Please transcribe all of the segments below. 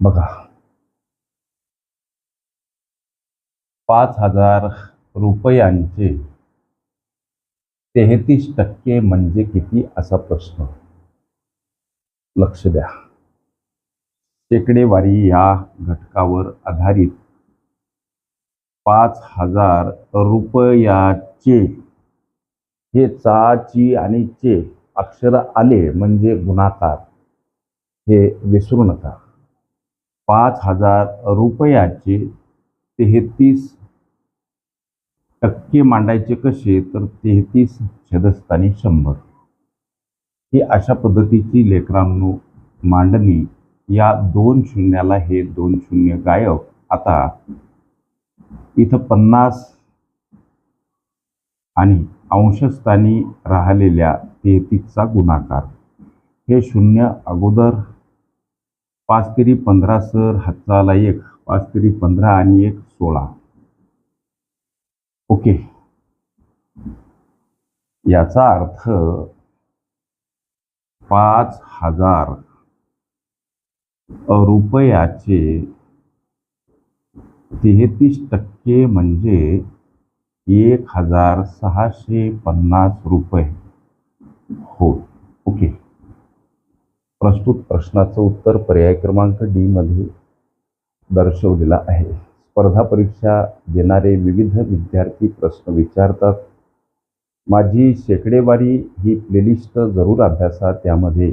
बघा. पाच हजार रुपयांचे तेहतीस टक्के म्हणजे किती असा प्रश्न. लक्ष द्या. शेकडेवारी या घटकावर आधारित पाच हजार रुपयाचे हे चाची आणि चे अक्षर आले म्हणजे गुणाकार. हे विसरू नका. पाच हजार रुपयाचे तेहतीस टक्के मांडायचे कसे? तर तेहतीस छेदस्थानी शंभर. ही अशा पद्धतीची लेकरांनो मांडणी या दोन शून्याला हे दोन शून्य गायब. आता इथं पन्नास आणि अंशस्थानी राहिलेल्या तेहतीसचा गुणाकार. हे शून्य अगोदर पाच तरी पंधरा सर हातचाला एक पाच तरी पंधरा आणि एक सोळा. ओके. याचा अर्थ पाच हजार रुपयाचे तेहतीस टक्के म्हणजे एक हजार सहाशे पन्नास रुपये हो प्रस्तुत प्रश्नाचं उत्तर पर्याय क्रमांक डी मध्ये दर्शवलेला आहे. स्पर्धा परीक्षा देणारे विविध विद्यार्थी प्रश्न विचारतात. माझी शेकडेवारी ही प्लेलिस्ट जरूर अभ्यासा त्यामध्ये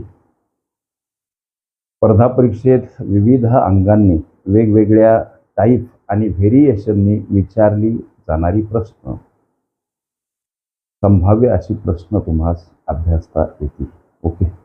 स्पर्धा परीक्षेत विविध अंगांनी वेगवेगळ्या टाईप आणि व्हेरिएशननी विचारली जाणारी प्रश्न. संभाव्य अशी प्रश्न तुम्हाला अभ्यासता येतील. ओके.